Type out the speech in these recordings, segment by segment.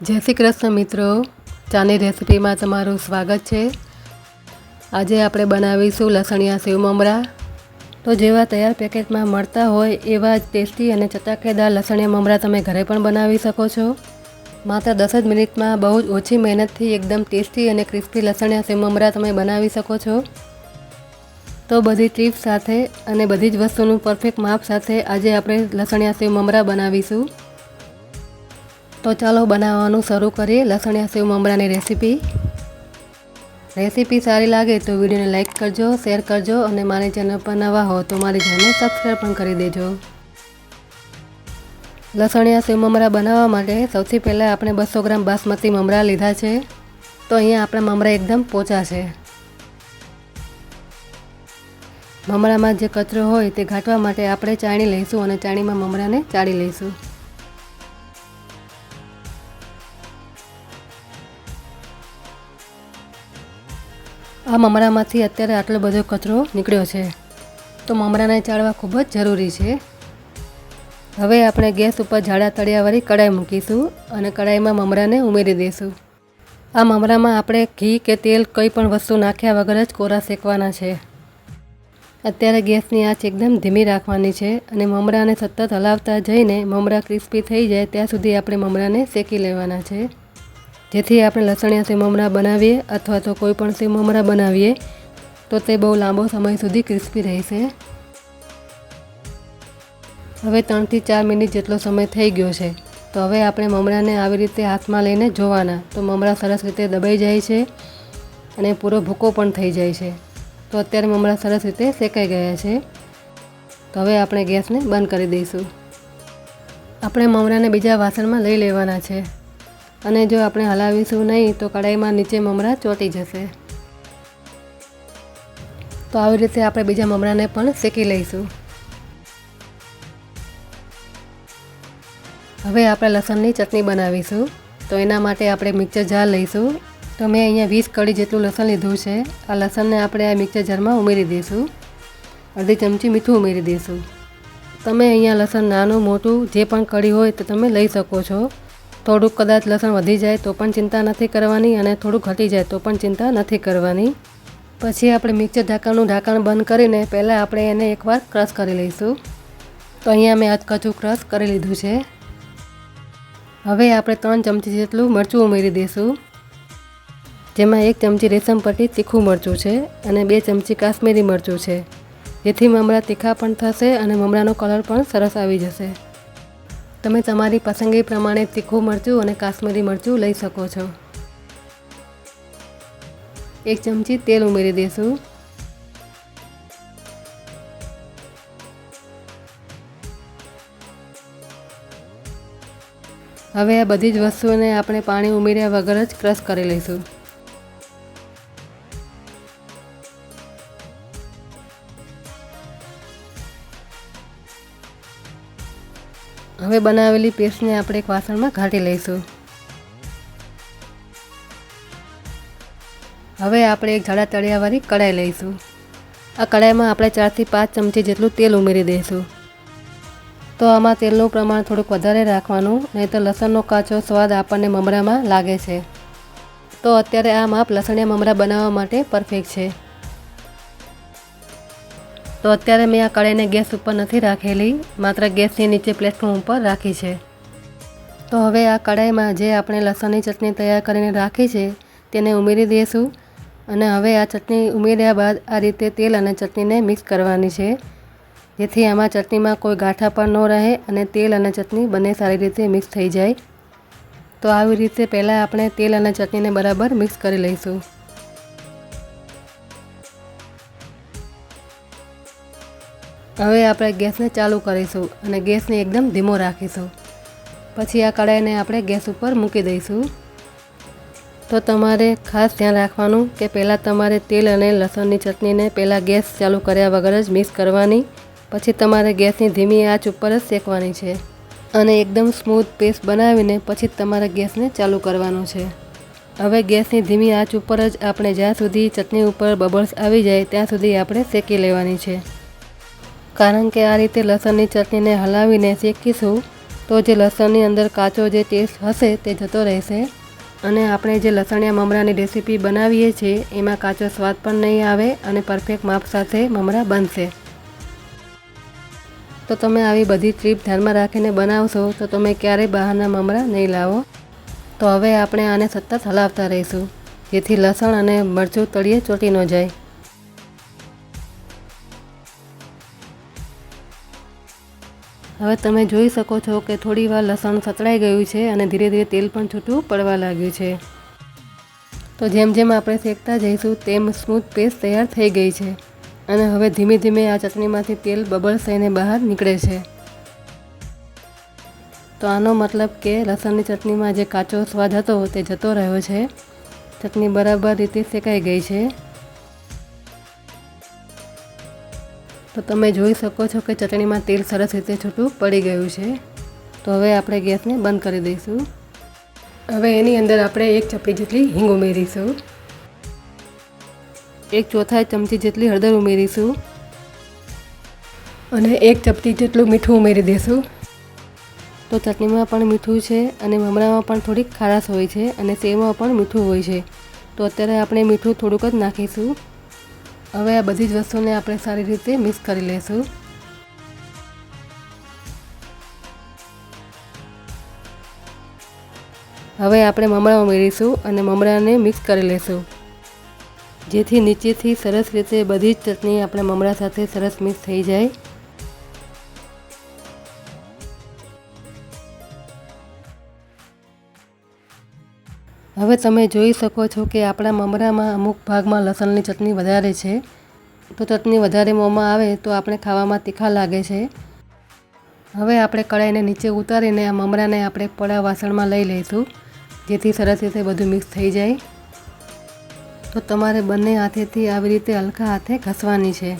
જય શ્રી કૃષ્ણ મિત્રો. ચાની રેસિપીમાં તમારું સ્વાગત છે. આજે આપણે બનાવીશું લસણિયા સેવ મમરા. તો જેવા તૈયાર પેકેટમાં મળતા હોય એવા જ ટેસ્ટી અને ચટાકેદાર લસણિયા મમરા તમે ઘરે પણ બનાવી શકો છો. માત્ર દસ જ મિનિટમાં બહુ જ ઓછી મહેનતથી એકદમ ટેસ્ટી અને ક્રિસ્પી લસણિયા સેવ મમરા તમે બનાવી શકો છો. તો બધી ટિપ્સ સાથે અને બધી જ વસ્તુનું પરફેક્ટ માપ સાથે આજે આપણે લસણિયા સેવ મમરા બનાવીશું. તો ચાલો બનાવવાનું શરૂ કરીએ લસણિયા સેવ મમરાની રેસીપી. રેસીપી સારી લાગે તો વિડીયોને લાઇક કરજો, શેર કરજો અને મારી ચેનલ પર નવા હો તો મારી ચેનલ સબસ્ક્રાઈબ પણ કરી દેજો. લસણિયા સેવ મમરા બનાવવા માટે સૌથી પહેલાં આપણે બસો ગ્રામ બાસમતી મમરા લીધા છે. તો અહીંયા આપણા મમરા એકદમ પોચા છે. મમરામાં જે કચરો હોય તે ઘાટવા માટે આપણે ચાણી લઈશું અને ચાણીમાં મમરાને ચાળી લઈશું. આ મમરામાંથી અત્યારે આટલો બધો કચરો નીકળ્યો છે. તો મમરાને ચાળવા ખૂબ જ જરૂરી છે. હવે આપણે ગેસ ઉપર જાડા તળિયાવાળી કડાઈ મૂકીશું અને કડાઈમાં મમરાને ઉમેરી દઈશું. આ મમરામાં આપણે ઘી કે તેલ કંઈ પણ વસ્તુ નાખ્યા વગર જ કોરા શેકવાના છે. અત્યારે ગેસની આંચ એકદમ ધીમી રાખવાની છે અને મમરાને સતત હલાવતા જઈને મમરા ક્રિસ્પી થઈ જાય ત્યાં સુધી આપણે મમરાને શેકી લેવાના છે. જેથી આપણે લસણિયા સેવ મમરા બનાવીએ અથવા તો કોઈ પણ સેવ મમરા બનાવીએ, તો તે બહુ લાંબો સમય સુધી ક્રિસ્પી રહેશે. હવે ત્રણથી ચાર મિનિટ જેટલો સમય થઈ ગયો છે. તો હવે આપણે મમરાને આવી રીતે હાથમાં લઈને જોવાના. તો મમરા સરસ રીતે દબાઈ જાય છે અને પૂરો ભૂકો પણ થઈ જાય છે. તો અત્યારે મમરા સરસ રીતે શેકાઈ ગયા છે. તો હવે આપણે ગેસને બંધ કરી દઈશું. આપણે મમરાને બીજા વાસણમાં લઈ લેવાના છે. અને જો આપણે હલાવીશું નહીં, તો કઢાઈમાં નીચે મમરા ચોંટી જશે. તો આવી રીતે આપણે બીજા મમરાને પણ શેકી લઈશું. હવે આપણે લસણની ચટણી બનાવીશું. તો એના માટે આપણે મિક્સર જાર લઈશું. તો મેં અહીંયા વીસ કળી જેટલું લસણ લીધું છે. આ લસણને આપણે આ મિક્સર જારમાં ઉમેરી દઈશું. અડધી ચમચી મીઠું ઉમેરી દઈશું. તમે અહીંયા લસણ નાનું, મોટું, જે પણ કળી હોય તે તમે લઈ શકો છો. થોડુંક કદાચ લસણ વધી જાય તો પણ ચિંતા નથી કરવાની અને થોડું ઘટી જાય તો પણ ચિંતા નથી કરવાની. પછી આપણે મિક્સર ઢાંકણનું ઢાંકણ બંધ કરીને પહેલાં આપણે એને એકવાર ક્રશ કરી લઈશું. તો અહીંયા મેં અધકચું ક્રશ કરી લીધું છે. હવે આપણે ત્રણ ચમચી જેટલું મરચું ઉમેરી દઈશું. જેમાં એક ચમચી રેશમ પટ્ટી તીખું મરચું છે અને બે ચમચી કાશ્મીરી મરચું છે. જેથી મમરા તીખા પણ થશે અને મમરાનો કલર પણ સરસ આવી જશે. તમે તમારી પસંદગી પ્રમાણે તીખું મરચું અને કાશ્મીરી મરચું લઈ શકો છો. એક ચમચી તેલ ઉમેરી દઈશું હવે આ બધી જ વસ્તુઓને આપણે પાણી ઉમેર્યા વગર જ ક્રશ કરી લઈશું. હવે બનાવેલી પેસ્ટને આપણે એક વાસણમાં ઘાટી લઈશું. હવે આપણે એક જાડા તળિયાવાળી કઢાઈ લઈશું. આ કઢાઈમાં આપણે ચારથી પાંચ ચમચી જેટલું તેલ ઉમેરી દઈશું. તો આમાં તેલનું પ્રમાણ થોડુંક વધારે રાખવાનું નહીં તો લસણનો કાચો સ્વાદ આપણને મમરામાં લાગે છે. તો અત્યારે આ માપ લસણિયા મમરા બનાવવા માટે પરફેક્ટ છે. તો અત્યારે મેં આ કડાઈને ગેસ ઉપર નથી રાખેલી, માત્ર ગેસની નીચે પ્લેટફોર્મ ઉપર રાખી છે. તો હવે આ કડાઈમાં જે આપણે લસણની ચટણી તૈયાર કરીને રાખી છે, તેને ઉમેરી દઈશું. અને હવે આ ચટણી ઉમેર્યા બાદ આ રીતે તેલ અને ચટણીને મિક્સ કરવાની છે. જેથી આમાં ચટણીમાં કોઈ ગાંઠા પણ ન રહે અને તેલ અને ચટણી બંને સારી રીતે મિક્સ થઈ જાય. તો આવી રીતે પહેલાં આપણે તેલ અને ચટણીને બરાબર મિક્સ કરી લઈશું. હવે આપણે ગેસને ચાલુ કરીશું અને ગેસને એકદમ ધીમો રાખીશું. પછી આ કઢાઈને આપણે ગેસ ઉપર મૂકી દઈશું. તો તમારે ખાસ ધ્યાન રાખવાનું કે પહેલાં તમારે તેલ અને લસણની ચટણીને પહેલાં ગેસ ચાલુ કર્યા વગર જ મિક્સ કરવાની. પછી તમારે ગેસની ધીમી આંચ ઉપર જ શેકવાની છે. અને એકદમ સ્મૂથ પેસ્ટ બનાવીને પછી તમારે ગેસને ચાલુ કરવાનો છે. હવે ગેસની ધીમી આંચ ઉપર જ આપણે જ્યાં સુધી ચટણી ઉપર બબલ્સ આવી જાય ત્યાં સુધી આપણે શેકી લેવાની છે. કારણ કે આ રીતે લસણની ચટણીને હલાવીને શેકીશું, તો જે લસણની અંદર કાચો જે ટેસ્ટ હશે તે જતો રહેશે. અને આપણે જે લસણિયા મમરાની રેસીપી બનાવીએ છીએ, એમાં કાચો સ્વાદ પણ નહીં આવે અને પરફેક્ટ માપ સાથે મમરા બનશે. તો તમે આવી બધી ટ્રીપ ધ્યાનમાં રાખીને બનાવશો, તો તમે ક્યારેય બહારના મમરા નહીં લાવો. તો હવે આપણે આને સતત હલાવતા રહીશું, જેથી લસણ અને મરચું તળિયે ચોંટી ન જાય. હવે તમે જોઈ શકો છો કે થોડી વાર લસણ સતળાઈ ગયું છે અને ધીરે ધીરે તેલ પણ છૂટું પડવા લાગ્યું છે. તો જેમ જેમ આપણે શેકતા જઈશું તેમ સ્મૂથ પેસ્ટ તૈયાર થઈ ગઈ છે. અને હવે ધીમે ધીમે આ ચટણીમાંથી તેલ બબલ્સ થઈને બહાર નીકળે છે. તો આનો મતલબ કે લસણની ચટણીમાં જે કાચો સ્વાદ હતો તે જતો રહ્યો છે. ચટણી બરાબર રીતે શેકાઈ ગઈ છે. તો તમે જોઈ શકો છો કે ચટણીમાં તેલ સરસ રીતે છૂટું પડી ગયું છે. તો હવે આપણે ગેસને બંધ કરી દઈશું. હવે એની અંદર આપણે એક ચપટી જેટલી હિંગ ઉમેરીશું. એક ચોથા ચમચી જેટલી હળદર ઉમેરીશું. અને એક ચપટી જેટલું મીઠું ઉમેરી દઈશું. તો ચટણીમાં પણ મીઠું છે અને મમરામાં પણ થોડીક ખારાશ હોય છે અને સેવમાં પણ મીઠું હોય છે. તો અત્યારે આપણે મીઠું થોડુંક જ નાખીશું. હવે આ બધી જ વસ્તુને આપણે સારી રીતે મિક્સ કરી લઈશું. હવે આપણે મમરા ઉમેરીશું અને મમરાને મિક્સ કરી લઈશું. જેથી નીચેથી સરસ રીતે બધી જ ચટણી આપણે મમરા સાથે સરસ મિક્સ થઈ જાય. હવે તમે જોઈ શકો છો કે આપણા મમરામાં અમુક ભાગમાં લસણની ચટણી વધારે છે. તો ચટણી વધારે મોંમાં આવે તો આપણે ખાવામાં તીખા લાગે છે. હવે આપણે કઢાઈને નીચે ઉતારીને આ મમરાને આપણે પડા વાસણમાં લઈ લઈશું, જેથી સરસ રીતે બધું મિક્સ થઈ જાય. તો તમારે બંને હાથેથી આવી રીતે હલકા હાથે ઘસવાની છે.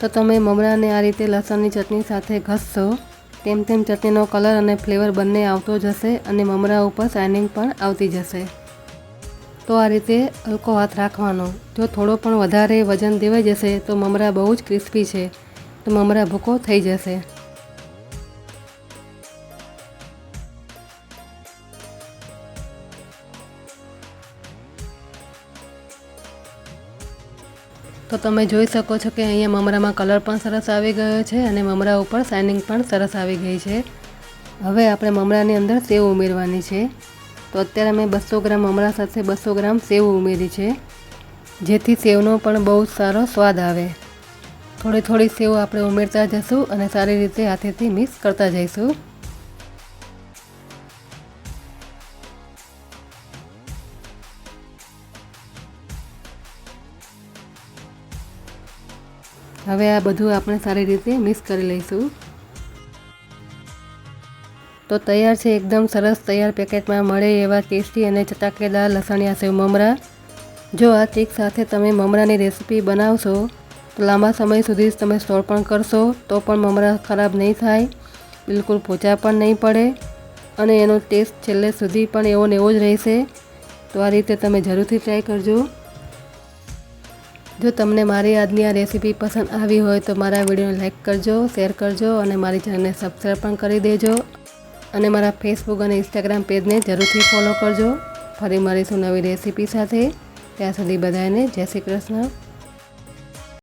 તો તમે મમરાને આ રીતે લસણની ચટણી સાથે ઘસશો. તેમ તેમ ચટણીનો કલર અને ફ્લેવર બંને આવતો જશે અને મમરા ઉપર શાઇનિંગ પણ આવતી જશે. તો આ રીતે હલકો હાથ રાખવાનો. જો થોડો પણ વધારે વજન દેવાઈ જશે તો મમરા બહુ જ ક્રિસ્પી છે. તો મમરા ભૂકો થઈ જશે. તો તમે જોઈ શકો છો કે અહીંયા મમરામાં કલર પણ સરસ આવી ગયો છે અને મમરા ઉપર શાઇનિંગ પણ સરસ આવી ગઈ છે. હવે આપણે મમરાની અંદર સેવ ઉમેરવાની છે. તો અત્યારે મેં બસો ગ્રામ મમરા સાથે બસો ગ્રામ સેવ ઉમેરી છે. જેથી સેવનો પણ બહુ સારો સ્વાદ આવે. થોડી થોડી સેવ આપણે ઉમેરતા જઈશું અને સારી રીતે હાથેથી મિક્સ કરતા જઈશું. હવે આ બધું આપણે સારી રીતે મિક્સ કરી લઈશું. તો તૈયાર છે, એકદમ સરસ તૈયાર પેકેટમાં મળે એવા ટેસ્ટી અને ચટાકેદાર લસણિયા સેવ મમરા. જો આ ટ્રીક સાથે તમે મમરાની રેસીપી બનાવશો, તો લાંબા સમય સુધી તમે સ્ટોર પણ કરશો, તો પણ મમરા ખરાબ નહીં થાય, બિલકુલ પોચા પણ નહીં પડે, અને એનો ટેસ્ટ છેલ્લે સુધી પણ એવો ને એવો જ રહેશે. તો આ રીતે તમે જરૂરથી ટ્રાય કરજો. જો તમને મારી આજની આ રેસીપી પસંદ આવી હોય તો મારા વિડીયોને લાઇક કરજો, શેર કરજો અને મારી ચેનલને સબસ્ક્રાઈબ પણ કરી દેજો. અને મારા ફેસબુક અને ઇન્સ્ટાગ્રામ પેજને જરૂરથી ફોલો કરજો. ફરી મળીશું નવી રેસીપી સાથે. ત્યાં સુધી બધાને જય શ્રી કૃષ્ણ.